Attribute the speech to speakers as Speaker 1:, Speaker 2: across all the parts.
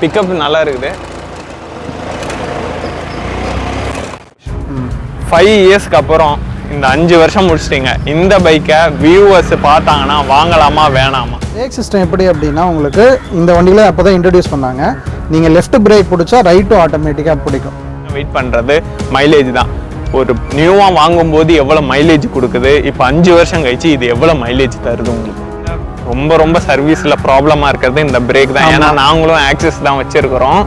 Speaker 1: Pickup நல்லா இருக்குது five இயர்ஸ்க்கு அப்புறம் இந்த அஞ்சு வருஷம் முடிச்சிட்டிங்க. இந்த பைக்கை வியூவர்ஸ் பார்த்தாங்கன்னா வாங்கலாமா வேணாமா?
Speaker 2: பிரேக் சிஸ்டம் எப்படி அப்படின்னா உங்களுக்கு இந்த வண்டியில் அப்போ தான் இன்ட்ரடியூஸ் பண்ணாங்க. நீங்கள் லெஃப்ட் பிரேக் பிடிச்சா ரைட்டும் ஆட்டோமேட்டிக்காக பிடிக்கும்.
Speaker 1: வெயிட் பண்ணுறது மைலேஜ் தான். ஒரு நியூவாக வாங்கும்போது எவ்வளோ மைலேஜ் கொடுக்குது? இப்போ அஞ்சு வருஷம் கழிச்சு இது எவ்வளோ மைலேஜ் தருது உங்களுக்கு? ரொம்ப ரொம்ப சர்வீஸில் ப்ராப்ளமாக இருக்கிறது இந்த பிரேக் தான். ஏன்னா நாங்களும் ஆக்சஸ் தான் வச்சுருக்கிறோம்.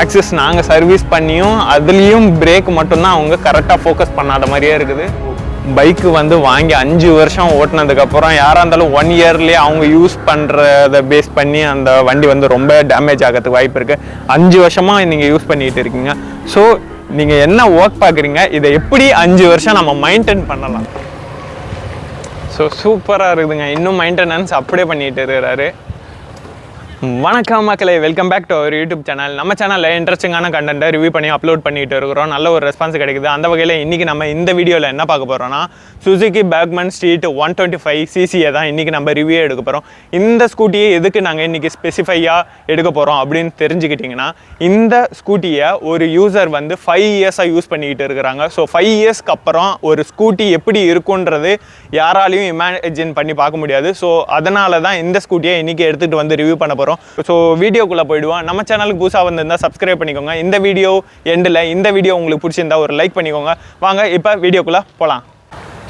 Speaker 1: ஆக்சஸ் நாங்கள் சர்வீஸ் பண்ணியும் அதுலேயும் பிரேக் மட்டும்தான் அவங்க கரெக்டாக ஃபோக்கஸ் பண்ணாத மாதிரியே இருக்குது. பைக்கு வந்து வாங்கி அஞ்சு வருஷம் ஓட்டினதுக்கப்புறம் யாராக இருந்தாலும் ஒன் இயர்லேயே அவங்க யூஸ் பண்ணுறத பேஸ் பண்ணி அந்த வண்டி வந்து ரொம்ப டேமேஜ் ஆகிறதுக்கு வாய்ப்பு இருக்குது அஞ்சு வருஷமாக நீங்கள் யூஸ் பண்ணிட்டு இருக்கீங்க. ஸோ நீங்கள் என்ன ஒர்க் பார்க்குறீங்க இதை எப்படி அஞ்சு வருஷம் நம்ம மெயின்டைன் பண்ணலாம்? ஸோ சூப்பராக இருக்குதுங்க. இன்னும் மெயின்டெனன்ஸ் அப்படியே பண்ணிட்டு இருக்கிறாரு. வணக்கம் மக்களே welcome back to our YouTube channel நம்ம சேனலில் இன்ட்ரெஸ்டிங்கான கண்டென்ட்டை ரிவ்யூ பண்ணி அப்லோட் பண்ணிட்டு இருக்கிறோம். நல்ல ஒரு ரெஸ்பான்ஸ் கிடைக்குது. அந்த வகையில் இன்றைக்கி நம்ம இந்த வீடியோவில் என்ன பார்க்க போகிறோம்னா Suzuki Burgman street one twenty five சிசியை தான் இன்றைக்கி நம்ம ரிவ்யூ எடுக்க போகிறோம் இந்த ஸ்கூட்டியை எதுக்கு நாங்கள் இன்றைக்கி ஸ்பெசிஃபையாக எடுக்க போகிறோம் அப்படின்னு தெரிஞ்சுக்கிட்டிங்கன்னா இந்த ஸ்கூட்டியை ஒரு யூசர் வந்து ஃபைவ் இயர்ஸாக யூஸ் பண்ணிக்கிட்டு இருக்கிறாங்க. ஸோ ஃபைவ் இயர்ஸ்க்கு அப்புறம் ஒரு ஸ்கூட்டி எப்படி இருக்குன்றது யாராலையும் இமேஜின் பண்ணி பார்க்க முடியாது. ஸோ அதனால தான் இந்த ஸ்கூட்டியை இன்றைக்கி எடுத்துகிட்டு வந்து ரிவ்யூ பண்ண போகிறோம் ஸோ வீடியோக்குள்ளே போயிடுவோம். நம்ம சேனலுக்கு புதுசாக வந்திருந்தால் சப்ஸ்கிரைப் பண்ணிக்கோங்க. இந்த வீடியோ எண்டில் இந்த வீடியோ உங்களுக்கு பிடிச்சிருந்தா ஒரு லைக் பண்ணிக்கோங்க. வாங்க இப்போ வீடியோக்குள்ளே போகலாம்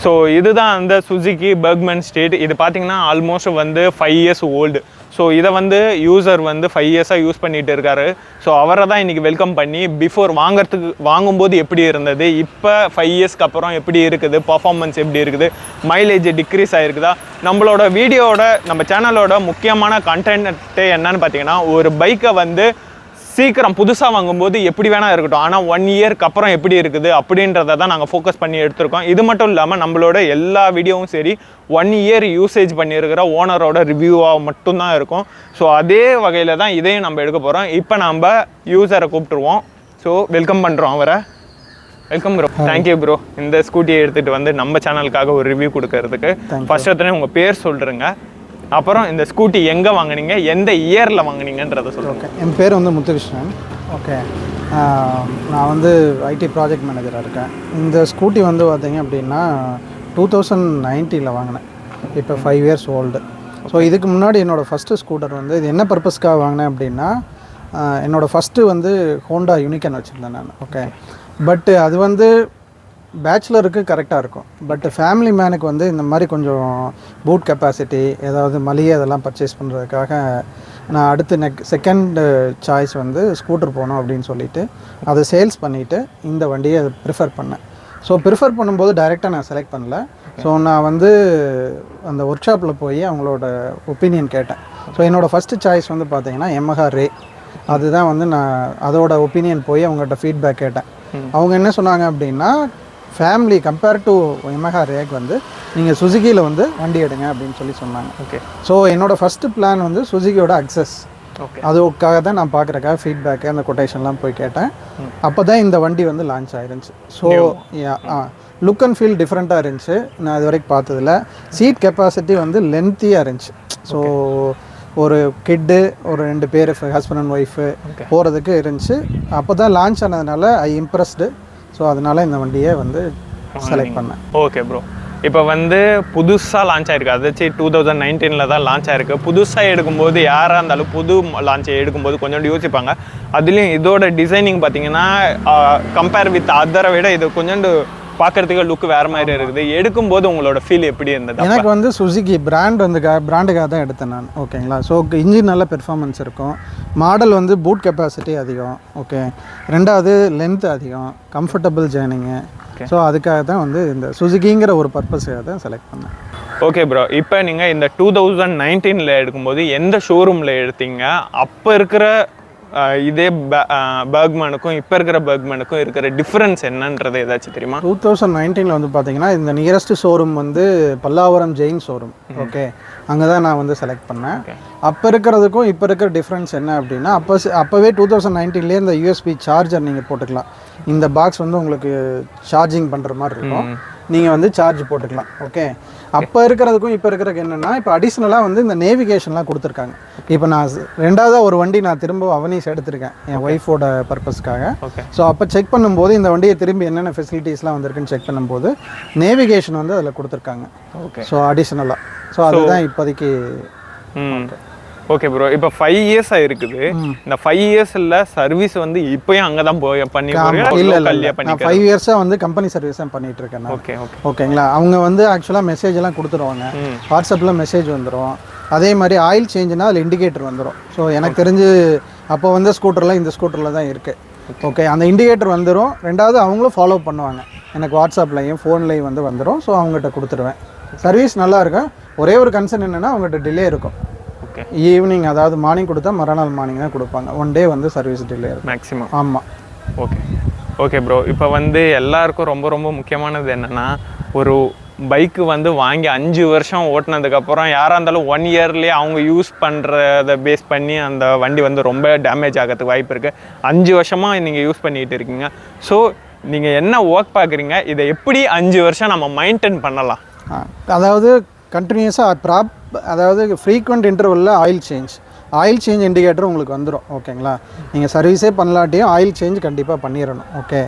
Speaker 1: ஸோ இதுதான் அந்த சுசுகி பர்க்மன் ஸ்ட்ரீட் இது பார்த்தீங்கன்னா ஆல்மோஸ்ட் வந்து ஃபைவ் இயர்ஸ் ஓல்டு ஸோ இதை வந்து யூசர் வந்து ஃபைவ் இயர்ஸாக யூஸ் பண்ணிகிட்டு இருக்காரு. ஸோ அவரை தான் இன்றைக்கி வெல்கம் பண்ணி பிஃபோர் வாங்குறதுக்கு வாங்கும்போது எப்படி இருந்தது? இப்போ ஃபைவ் இயர்ஸ்க்கு அப்புறம் எப்படி இருக்குது? பர்ஃபார்மன்ஸ் எப்படி இருக்குது? மைலேஜ் டிக்ரீஸ் ஆகிருக்குதா நம்மளோட வீடியோவோட நம்ம சேனலோட முக்கியமான கண்டென்ட்டே என்னன்னு பார்த்தீங்கன்னா ஒரு பைக்கை வந்து சீக்கிரம் புதுசாக வாங்கும்போது எப்படி வேணால் இருக்கட்டும். ஆனால் ஒன் இயர்க்கு அப்புறம் எப்படி இருக்குது அப்படின்றத தான் நாங்கள் ஃபோக்கஸ் பண்ணி எடுத்திருக்கோம். இது மட்டும் இல்லாமல் நம்மளோட எல்லா வீடியோவும் சரி ஒன் இயர் யூசேஜ் பண்ணியிருக்கிற ஓனரோட ரிவ்யூவாக மட்டும்தான் இருக்கும். ஸோ அதே வகையில் தான் இதையும் நம்ம எடுக்க போகிறோம் இப்போ நம்ம யூசரை கூப்பிட்டுருவோம். ஸோ வெல்கம் பண்ணுறோம் அவரை. வெல்கம் ப்ரோ தேங்க்யூ ப்ரோ இந்த ஸ்கூட்டியை எடுத்துகிட்டு வந்து நம்ம சேனலுக்காக ஒரு ரிவ்யூ கொடுக்கறதுக்கு. ஃபர்ஸ்ட் ஒருத்தனே உங்கள் பேர் சொல்கிறேங்க அப்புறம் இந்த ஸ்கூட்டி எங்கே வாங்குனீங்க? எந்த இயரில் வாங்குனீங்கன்றதை சொல்லுங்கள்
Speaker 2: ஓகே என் பேர் வந்து முத்துகிருஷ்ணன். ஓகே நான் வந்து ஐடி ப்ராஜெக்ட் மேனேஜராக இருக்கேன். இந்த ஸ்கூட்டி வந்து பார்த்தீங்க அப்படின்னா டூ தௌசண்ட் நைன்ட்டியில் வாங்கினேன். இப்போ ஃபைவ் இயர்ஸ் ஓல்டு ஸோ இதுக்கு முன்னாடி என்னோடய ஃபஸ்ட்டு ஸ்கூட்டர் வந்து இது என்ன பர்பஸ்க்காக வாங்கினேன் அப்படின்னா என்னோடய ஃபஸ்ட்டு வந்து ஹோண்டா யூனிக்கன் வச்சுருந்தேன் நான். ஓகே பட்டு அது வந்து பேச்சுலருக்கு கரெக்டாக இருக்கும். பட் ஃபேமிலி மேனுக்கு வந்து இந்த மாதிரி கொஞ்சம் பூட் கெப்பாசிட்டி ஏதாவது மளிகை அதெல்லாம் பர்ச்சேஸ் பண்ணுறதுக்காக நான் அடுத்து நெக் செகண்ட் சாய்ஸ் வந்து ஸ்கூட்டர் போகணும் அப்படின்னு சொல்லிட்டு அதை சேல்ஸ் பண்ணிவிட்டு இந்த வண்டியை ப்ரிஃபர் பண்ணேன். ஸோ ப்ரிஃபர் பண்ணும்போது டைரெக்டாக நான் செலக்ட் பண்ணல. ஸோ நான் வந்து அந்த ஒர்க் ஷாப்பில் போய் அவங்களோட ஒப்பீனியன் கேட்டேன். ஸோ என்னோடய ஃபஸ்ட்டு சாய்ஸ் வந்து பார்த்தீங்கன்னா எமஹா ரே அதுதான் வந்து நான் அதோட ஒப்பீனியன் போய் அவங்ககிட்ட ஃபீட்பேக் கேட்டேன். அவங்க என்ன சொன்னாங்க அப்படின்னா family compare to Yamaha Ray வந்து நீங்கள் சுசுகியில் வந்து வண்டி எடுங்க அப்படின்னு சொல்லி சொன்னாங்க.
Speaker 1: ஓகே
Speaker 2: ஸோ என்னோடய ஃபஸ்ட்டு பிளான் வந்து சுசுகியோட அக்சஸ்
Speaker 1: ஓகே
Speaker 2: அதுக்காக தான் நான் பார்க்குறக்காக ஃபீட்பேக்கு அந்த கொட்டேஷன்லாம் போய் கேட்டேன். அப்போ தான் இந்த வண்டி வந்து லான்ச் ஆயிருந்துச்சு. So ah look and feel டிஃப்ரெண்ட்டாக இருந்துச்சு. நான் இது வரைக்கும் பார்த்ததில்ல. சீட் கெப்பாசிட்டி வந்து லென்த்தியாக இருந்துச்சு. ஸோ ஒரு கிட்டு ஒரு ரெண்டு பேர் ஹஸ்பண்ட் அண்ட் ஒய்ஃபு போகிறதுக்கு இருந்துச்சு. அப்போ தான் லான்ச் ஆனதுனால ஐ இம்ப்ரெஸ்டு ஸோ அதனால இந்த வண்டியை வந்து செலக்ட் பண்ணேன்.
Speaker 1: ஓகே ப்ரோ இப்போ வந்து புதுசாக லான்ச் ஆயிருக்கு. அதாச்சு டூ தௌசண்ட் நைன்டீனில் தான் லான்ச் ஆயிருக்கு. புதுசாக எடுக்கும்போது யாராக இருந்தாலும் புது லான்ச் எடுக்கும்போது கொஞ்சோண்டு யோசிப்பாங்க. அதுலேயும் இதோட டிசைனிங் பார்த்தீங்கன்னா கம்பேர் வித் அதரை விட இது கொஞ்சோண்டு பார்க்கறதுக்கு லுக் வேறு மாதிரி இருக்குது. எடுக்கும்போது உங்களோட ஃபீல் எப்படி இருந்தது?
Speaker 2: எனக்கு வந்து சுசுகி பிராண்ட் வந்து பிராண்டுக்காக தான் எடுத்தேன் நான். ஓகேங்களா ஸோ இன்ஜின் நல்ல பெர்ஃபார்மன்ஸ் இருக்கும். மாடல் வந்து பூட் கெப்பாசிட்டி அதிகம். ஓகே ரெண்டாவது லென்த் அதிகம். கம்ஃபர்டபுள் ஜேர்னிங்கு ஸோ அதுக்காக தான் வந்து இந்த சுசுகிங்கிற ஒரு பர்பஸுக்காக தான் செலக்ட் பண்ணேன்.
Speaker 1: ஓகே ப்ரோ இப்போ நீங்கள் இந்த டூ தௌசண்ட் நைன்டீனில் எடுக்கும்போது எந்த ஷோரூமில் எடுத்தீங்க? அப்போ இருக்கிற இதே பர்க்மேனுக்கும் இப்போ இருக்கிற பர்க்மேனுக்கும் இருக்கிற டிஃப்ரென்ஸ் என்னன்றது ஏதாச்சும் தெரியுமா?
Speaker 2: டூ தௌசண்ட் நைன்டீனில் வந்து பார்த்தீங்கன்னா இந்த நியரஸ்ட் ஷோரூம் வந்து பல்லாவரம் ஜெயின் ஷோரூம் ஓகே அங்கே தான் நான் வந்து செலக்ட் பண்ணேன். அப்போ இருக்கிறதுக்கும் இப்போ இருக்கிற டிஃப்ரென்ஸ் என்ன அப்படின்னா அப்போ அப்போவே டூ தௌசண்ட் நைன்டீன்லேயே இந்த யூஎஸ்பி சார்ஜர் நீங்கள் போட்டுக்கலாம். இந்த பாக்ஸ் வந்து உங்களுக்கு சார்ஜிங் பண்ணுற மாதிரி இருக்கும். நீங்கள் வந்து சார்ஜ் போட்டுக்கலாம் ஓகே அப்போ இருக்கிறதுக்கும் இப்போ இருக்கிறதுக்கு என்னென்னா இப்போ அடிஷ்னலாக வந்து இந்த நேவிகேஷன்லாம் கொடுத்துருக்காங்க. இப்போ நான் ஸ்- ரெண்டாவதா ஒரு வண்டி நான் திரும்ப அவனீஸ் எடுத்திருக்கேன் என் ஒய்ஃபோட பர்பஸ்க்காக ஸோ அப்போ செக் பண்ணும்போது இந்த வண்டியை திரும்பி என்னென்ன ஃபெசிலிட்டிஸ்லாம் வந்திருக்குன்னு செக் பண்ணும்போது நேவிகேஷன் வந்து அதில் கொடுத்துருக்காங்க.
Speaker 1: ஓகே
Speaker 2: ஸோ அடிஷ்னலாக ஸோ அதுதான் இப்போதைக்கு
Speaker 1: ஓகே ப்ரோ இப்போ ஃபைவ் இயர்ஸ் இருக்குது இந்த ஃபைவ் இயர்ஸ்ல சர்வீஸ் வந்து இப்பயும் அங்கே தான் போய் பண்ணி
Speaker 2: இல்லை இல்லை நான் ஃபைவ் இயர்ஸாக வந்து கம்பெனி சர்வீஸ் தான் பண்ணிட்டு இருக்கேன்
Speaker 1: ஓகே ஓகே
Speaker 2: ஓகேங்களா அவங்க வந்து ஆக்சுவலாக மெசேஜ் எல்லாம் கொடுத்துருவாங்க. வாட்ஸ்அப்பில் மெசேஜ் வந்துடும் அதே மாதிரி ஆயில் சேஞ்சுனா அதில் இண்டிகேட்டர் வந்துடும் ஸோ எனக்கு தெரிஞ்சு அப்போ வந்து ஸ்கூட்டரில் இந்த ஸ்கூட்டரில் தான் இருக்குது ஓகே அந்த இண்டிகேட்டர் வந்துடும் ரெண்டாவது அவங்களும் ஃபாலோ பண்ணுவாங்க. எனக்கு வாட்ஸ்அப்லையும் ஃபோன்லேயும் வந்து வந்துடும் ஸோ அவங்ககிட்ட கொடுத்துருவேன். சர்வீஸ் நல்லா இருக்கும். ஒரே ஒரு கன்சர்ன் என்னென்னா அவங்ககிட்ட டிலே இருக்கும்.
Speaker 1: ஓகே.
Speaker 2: ஈவினிங் அதாவது மார்னிங் கொடுத்தா மறுநாள் மார்னிங் தான் கொடுப்பாங்க. ஒன் டே வந்து சர்வீஸ் டிலே இருக்கும்
Speaker 1: மேக்ஸிமம்
Speaker 2: ஆமாம்
Speaker 1: ஓகே ஓகே ப்ரோ இப்போ வந்து எல்லாருக்கும் ரொம்ப ரொம்ப முக்கியமானது என்னன்னா ஒரு பைக்கு வந்து வாங்கி அஞ்சு வருஷம் ஓட்டினதுக்கப்புறம் யாராக இருந்தாலும் ஒன் இயர்லேயே அவங்க யூஸ் பண்ணுறத பேஸ் பண்ணி அந்த வண்டி வந்து ரொம்ப டேமேஜ் ஆகிறதுக்கு வாய்ப்பு இருக்குது அஞ்சு வருஷமாக நீங்கள் யூஸ் பண்ணிகிட்டு இருக்கீங்க. ஸோ நீங்கள் என்ன ஒர்க் பார்க்குறீங்க இதை எப்படி அஞ்சு வருஷம் நம்ம மெயின்டைன் பண்ணலாம்?
Speaker 2: அதாவது கண்டினியூஸாக ப்ராப் அதாவது frequent இன்டர்வலில் oil change oil change indicator உங்களுக்கு வந்துடும் ஓகேங்களா? நீங்கள் சர்வீஸே பண்ணலாட்டியும் ஆயில் சேஞ்ச் கண்டிப்பாக பண்ணிடணும் ஓகே?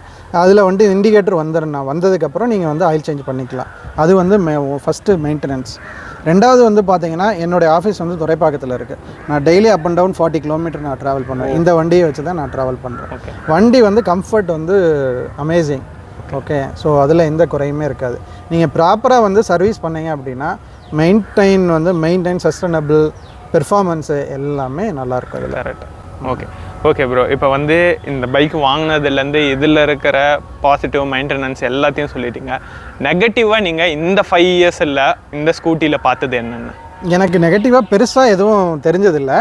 Speaker 2: அதில் வந்து இண்டிகேட்டர் வந்துடணும் வந்ததுக்கப்புறம் நீங்கள் வந்து ஆயில் சேஞ்ச் பண்ணிக்கலாம். அது வந்து மே ஃபஸ்ட்டு மெயின்டெனன்ஸ் ரெண்டாவது வந்து பார்த்தீங்கன்னா என்னுடைய ஆஃபீஸ் வந்து துறைப்பாக்கத்தில் இருக்குது நான் daily up and down forty kilometre நான் ட்ராவல் பண்ணுவேன். இந்த வண்டியை வச்சு தான் நான் ட்ராவல் பண்ணுறேன் வண்டி வந்து கம்ஃபர்ட் வந்து அமேசிங் ஓகே ஸோ அதில் எந்த குறையுமே இருக்காது. நீங்கள் ப்ராப்பராக வந்து சர்வீஸ் பண்ணீங்க அப்படின்னா மெயின்டைன் வந்து மெயின்டைன் சஸ்டைனபிள் பெர்ஃபார்மன்ஸு எல்லாமே நல்லாயிருக்கும் அதில்
Speaker 1: கரெக்ட் ஓகே ஓகே ப்ரோ இப்போ வந்து இந்த பைக் வாங்கினதுலேருந்து இதில் இருக்கிற பாசிட்டிவ் மெயின்டெனன்ஸ் எல்லாத்தையும் சொல்லிட்டீங்க. நெகட்டிவாக நீங்கள் இந்த ஃபைவ் இயர்ஸில் இந்த ஸ்கூட்டியில் பார்த்தது என்னென்ன?
Speaker 2: எனக்கு நெகட்டிவாக பெருசாக எதுவும் தெரிஞ்சதில்ல.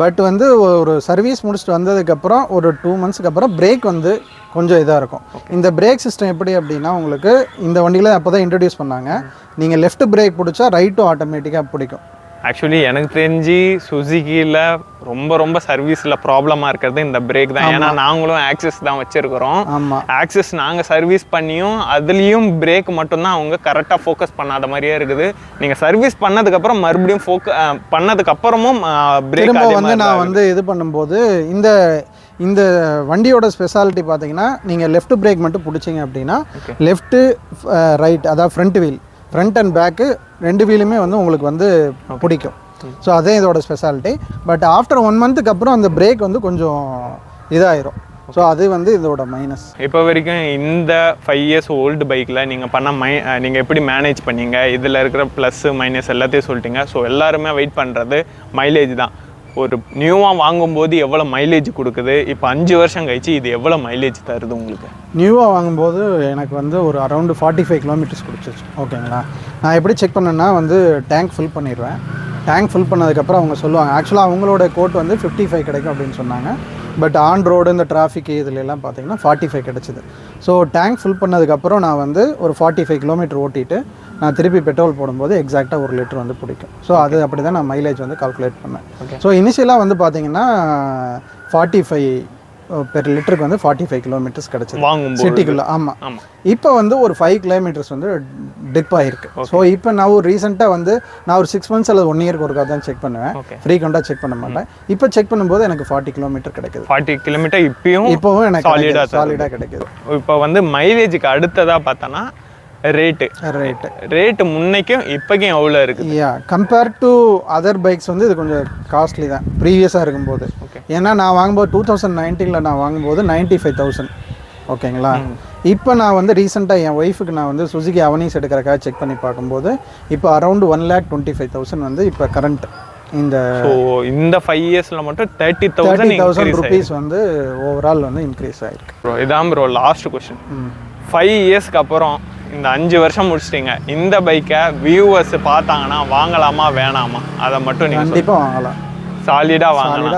Speaker 2: பட் வந்து ஒரு சர்வீஸ் முடிச்சுட்டு வந்ததுக்கப்புறம் ஒரு டூ மந்த்ஸ்க்கு அப்புறம் பிரேக் வந்து கொஞ்சம் இதாக இருக்கும். இந்த பிரேக் சிஸ்டம் எப்படி அப்படின்னா உங்களுக்கு இந்த வண்டியில் அப்போ தான் இன்ட்ரடியூஸ் பண்ணாங்க நீங்கள் லெஃப்ட் பிரேக் பிடிச்சா ரைட்டும் ஆட்டோமேட்டிக்காக பிடிக்கும்.
Speaker 1: ஆக்சுவலி எனக்கு தெரிஞ்சு சுசுகியில் ரொம்ப ரொம்ப சர்வீஸில் ப்ராப்ளமாக இருக்கிறது இந்த பிரேக் தான். ஏன்னா நாங்களும் ஆக்சஸ் தான் வச்சுருக்கிறோம்.
Speaker 2: ஆமாம்
Speaker 1: ஆக்சஸ் நாங்கள் சர்வீஸ் பண்ணியும் அதுலேயும் பிரேக் மட்டும்தான் அவங்க கரெக்டாக ஃபோக்கஸ் பண்ணாத மாதிரியே இருக்குது. நீங்கள் சர்வீஸ் பண்ணதுக்கப்புறம் மறுபடியும் ஃபோக்க பண்ணதுக்கப்புறமும் பிரேக்
Speaker 2: வந்து நான் வந்து இது பண்ணும்போது இந்த இந்த வண்டியோட ஸ்பெஷாலிட்டி பார்த்தீங்கன்னா நீங்கள் லெஃப்ட் பிரேக் மட்டும் பிடிச்சிங்க அப்படின்னா லெஃப்ட்டு ரைட் அதாவது front wheel front and back ரெண்டு வீலுமே வந்து உங்களுக்கு வந்து பிடிக்கும். ஸோ அதே இதோட ஸ்பெஷாலிட்டி பட் ஆஃப்டர் ஒன் மந்த்துக்கு அப்புறம் அந்த பிரேக் வந்து கொஞ்சம் இதாயிரும். ஸோ அது வந்து இதோட மைனஸ்
Speaker 1: இப்போ வரைக்கும் இந்த ஃபைவ் இயர்ஸ் ஓல்டு பைக்கில் நீங்கள் பண்ண மை நீங்கள் எப்படி மேனேஜ் பண்ணீங்க? இதில் இருக்கிற ப்ளஸ்ஸு மைனஸ் எல்லாத்தையும் சொல்லிட்டீங்க. ஸோ எல்லாருமே வெயிட் பண்ணுறது மைலேஜ் தான். ஒரு நியூவாக வாங்கும்போது எவ்வளோ மைலேஜ் கொடுக்குது? இப்போ அஞ்சு வருஷம் கழிச்சு இது எவ்வளோ மைலேஜ் தருது உங்களுக்கு?
Speaker 2: நியூவாக வாங்கும்போது எனக்கு வந்து ஒரு அரௌண்டு ஃபார்ட்டி ஃபைவ் கிலோமீட்டர்ஸ் கொடுத்துச்சு ஓகேங்களா நான் எப்படி செக் பண்ணேன்னா வந்து டேங்க் ஃபில் பண்ணிடுவேன். டேங்க் ஃபில் பண்ணதுக்கப்புறம் அவங்க சொல்லுவாங்க. ஆக்சுவலாக அவங்களோட கோட் வந்து ஃபிஃப்டி ஃபைவ் கிடைக்கும் அப்படின்னு சொன்னாங்க. பட் ஆன் ரோடு இந்த டிராஃபிக் இதுல எல்லாம் பார்த்தீங்கன்னா ஃபார்ட்டி ஃபைவ் கிடச்சிது. ஸோ டேங்க் ஃபில் பண்ணதுக்கப்புறம் நான் வந்து ஒரு ஃபார்ட்டி ஃபைவ் கிலோமீட்டர் ஓட்டிட்டு நான் திருப்பி பெட்ரோல் போடும்போது எக்ஸாக்டாக ஒரு லிட்டர் வந்து பிடிக்கும். ஸோ அது அப்படி தான் நான் மைலேஜ் வந்து கால்குலேட் பண்ணேன். ஸோ இனிஷியலாக வந்து பார்த்தீங்கன்னா ஃபார்ட்டி ஃபைவ் பெர் லிட்டருக்கு வந்து ஃபார்ட்டி ஃபைவ் கிலோமீட்டர்ஸ் கிடச்சிது.
Speaker 1: வாங்கும்போது.
Speaker 2: சிட்டிக்குள்ளே ஆமாம் இப்போ வந்து ஒரு ஃபைவ் கிலோமீட்டர்ஸ் வந்து டிப் ஆகிருக்கு ஸோ இப்போ நான் ஒரு ரீசெண்டாக வந்து நான் ஒரு சிக்ஸ் மந்த்ஸ் அல்லது ஒன் இயர்க்கு ஒருக்கா தான் செக் பண்ணுவேன். ஃப்ரீக்வெண்ட்டாக செக் பண்ண மாட்டேன். இப்போ செக் பண்ணும்போது எனக்கு ஃபார்ட்டி கிலோமீட்டர் கிடைக்குது.
Speaker 1: ஃபார்ட்டி கிலோமீட்டர் இப்பயும்
Speaker 2: இப்போவும் எனக்கு
Speaker 1: Solid-ஆ
Speaker 2: சாலிடாக கிடைக்குது.
Speaker 1: இப்போ வந்து மைலேஜுக்கு அடுத்ததாக பார்த்தோன்னா ரேட்டு.
Speaker 2: ரைட்டு.
Speaker 1: ரேட்டு முன்னைக்கும் இப்போக்கும் எவ்வளோ இருக்குது?
Speaker 2: Yeah compare to other bikes வந்து இது கொஞ்சம் காஸ்ட்லி தான். ப்ரீவியஸாக இருக்கும்போது.
Speaker 1: Okay.
Speaker 2: ஏன்னா நான் வாங்கும்போது டூ தௌசண்ட் நைன்டீனில் நான் வாங்கும்போது நைன்ட்டி ஃபைவ் தௌசண்ட் ஓகேங்களா இப்போ நான் வந்து ரீசெண்டாக என் ஒய்ஃபுக்கு நான் வந்து சுசுகி அவனீஸ் எடுக்கிறக்காக செக் பண்ணி பார்க்கும்போது இப்போ around one lakh twenty five thousand வந்து இப்போ கரண்ட் இந்த
Speaker 1: இந்த ஃபைவ் இயர்ஸில் மட்டும் thirty
Speaker 2: thirty
Speaker 1: thousand
Speaker 2: thousand rupees வந்து ஓவரால் வந்து இன்க்ரீஸ் ஆகிருக்கு
Speaker 1: ப்ரோ இதான் ப்ரோ லாஸ்ட் கொஷின் ஃபைவ் இயர்ஸ்க்கு அப்புறம் இந்த அஞ்சு வருஷம் முடிச்சிட்டீங்க. இந்த பைக்கை வியூவர்ஸ் பார்த்தாங்கன்னா வாங்கலாமா வேணாமா? அதை மட்டும் நீங்கள்
Speaker 2: கண்டிப்பாக வாங்கலாம்.
Speaker 1: சாலிடாக வாங்கலாம்.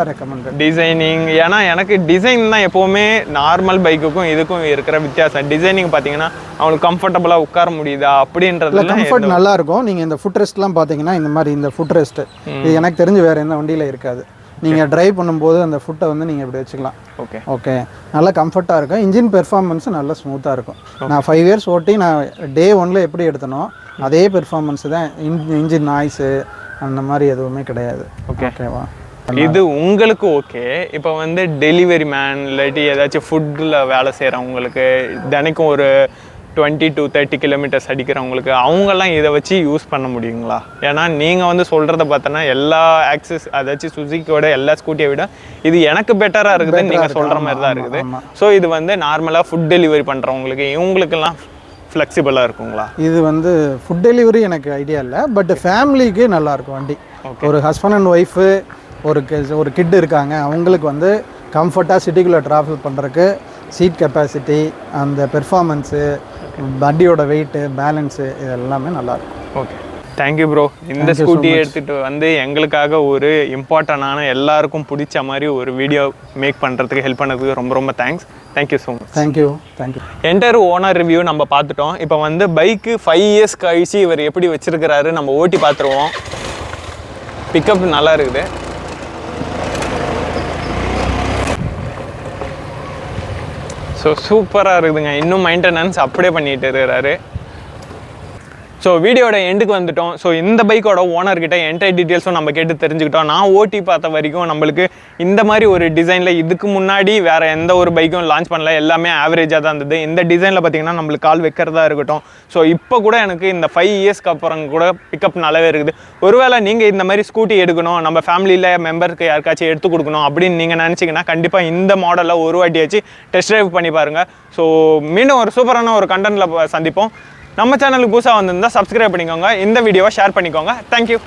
Speaker 1: டிசைனிங் ஏன்னா எனக்கு டிசைன் தான் எப்போவுமே நார்மல் பைக்குக்கும் இதுக்கும் இருக்கிற வித்தியாசம். டிசைனிங் பார்த்தீங்கன்னா அவங்களுக்கு கம்ஃபர்டபுளாக உட்கார முடியுதா அப்படின்றதுல
Speaker 2: கம்ஃபர்ட் நல்லா இருக்கும் நீங்கள் இந்த ஃபுட் ரெஸ்ட்லாம் பார்த்தீங்கன்னா இந்த மாதிரி இந்த ஃபுட் ரெஸ்ட் இது எனக்கு தெரிஞ்சு வேறு எந்த வண்டியில் இருக்காது. நீங்கள் ட்ரைவ் பண்ணும்போது அந்த ஃபுட்டை வந்து நீங்கள் இப்படி வச்சுக்கலாம்.
Speaker 1: ஓகே
Speaker 2: ஓகே நல்லா கம்ஃபர்ட்டாக இருக்கும். இன்ஜின் பெர்ஃபார்மன்ஸ் நல்லா ஸ்மூத்தாக இருக்கும். நான் ஃபைவ் இயர்ஸ் ஓட்டி நான் டே ஒன்ல எப்படி எடுத்தனோ அதே பெர்ஃபார்மன்ஸ் தான் இன்ஜின் நாய்ஸு அந்த மாதிரி எதுவுமே கிடையாது.
Speaker 1: Okay.
Speaker 2: ஓகேவா
Speaker 1: இது உங்களுக்கு ஓகே இப்போ வந்து டெலிவரி மேன் இல்லாட்டி ஏதாச்சும் ஃபுட்டில் வேலை செய்கிறவங்களுக்கு தினைக்கும் ஒரு டுவெண்ட்டி டு தேர்ட்டி கிலோமீட்டர்ஸ் அடிக்கிறவங்களுக்கு அவங்கெல்லாம் இதை வச்சு யூஸ் பண்ண முடியுங்களா? ஏன்னா நீங்கள் வந்து சொல்கிறத பார்த்தோன்னா எல்லா ஆக்சஸ் அதாச்சும் சுசுக்கியோட எல்லா ஸ்கூட்டியை விட இது எனக்கு பெட்டராக இருக்குது நீங்கள் சொல்கிற மாதிரி தான் இருக்குது. ஸோ இது வந்து நார்மலாக ஃபுட் டெலிவரி பண்ணுறவங்களுக்கு இவங்களுக்கெல்லாம் ஃப்ளெக்சிபிளாக இருக்குங்களா?
Speaker 2: இது வந்து ஃபுட் டெலிவரி எனக்கு ஐடியா இல்லை பட் ஃபேமிலிக்கு நல்லா இருக்கும் வண்டி ஒரு ஹஸ்பண்ட் அண்ட் ஒய்ஃபு ஒரு ஒரு கிட் இருக்காங்க அவங்களுக்கு வந்து கம்ஃபர்ட்டாக சிட்டிக்குள்ளே ட்ராவல் பண்ணுறதுக்கு சீட் கெப்பாசிட்டி அந்த பெர்ஃபார்மன்ஸு வண்டியோட வெயிட்டு பேலன்ஸு இது எல்லாமே நல்லாயிருக்கும்
Speaker 1: ஓகே தேங்க்யூ ப்ரோ இந்த ஸ்கூட்டியை எடுத்துகிட்டு வந்து எங்களுக்காக ஒரு இம்பார்ட்டண்டான எல்லாருக்கும் பிடிச்ச மாதிரி ஒரு வீடியோ மேக் பண்ணுறதுக்கு ஹெல்ப் பண்ணதுக்கு ரொம்ப ரொம்ப thanks thank you so much
Speaker 2: thank you thank you
Speaker 1: entire owner review நம்ம பார்த்துட்டோம். இப்போ வந்து பைக்கு ஃபைவ் இயர்ஸ் கழிச்சு இவர் எப்படி வச்சிருக்கிறாரு நம்ம ஓட்டி பார்த்துருவோம். பிக்கப் நல்லா இருக்குது. ஸோ சூப்பராக இருக்குதுங்க. இன்னும் மெயின்டெனன்ஸ் அப்படியே பண்ணிட்டு இருக்கிறாரு. ஸோ வீடியோட எண்டுக்கு வந்துட்டோம். ஸோ இந்த பைக்கோட ஓனர்கிட்ட என்ட்ரை டீட்டெயில்ஸும் நம்ம கேட்டு தெரிஞ்சுக்கிட்டோம். நான் ஓட்டி பார்த்த வரைக்கும் நம்மளுக்கு இந்த மாதிரி ஒரு டிசைனில் இதுக்கு முன்னாடி வேறு எந்த ஒரு பைக்கும் லான்ச் பண்ணல. எல்லாமே ஆவரேஜாக தான் இருந்தது. இந்த டிசைனில் பார்த்தீங்கன்னா நம்மளுக்கு கால் வைக்கிறதா இருக்கட்டும். ஸோ இப்போ கூட எனக்கு இந்த ஃபைவ் இயர்ஸ்க்கு அப்புறம் கூட பிக்கப் நல்லாவே இருக்குது. ஒருவேளை நீங்கள் இந்த மாதிரி ஸ்கூட்டி எடுக்கணும் நம்ம ஃபேமிலியில் மெம்பருக்கு யாருக்காச்சும் எடுத்து கொடுக்கணும் அப்படின்னு நீங்கள் நினச்சிங்கன்னா கண்டிப்பாக இந்த மாடலில் ஒரு வாட்டியாச்சு டெஸ்ட் ட்ரைவ் பண்ணி பாருங்கள் ஸோ மீண்டும் ஒரு சூப்பரான ஒரு கண்டென்ட்டில் சந்திப்போம். நம்ம சேனலுக்கு புதுசாக வந்திருந்தால் சப்ஸ்கிரைப் பண்ணிக்கோங்க. இந்த வீடியோவை ஷேர் பண்ணிக்கோங்க. தேங்க்யூ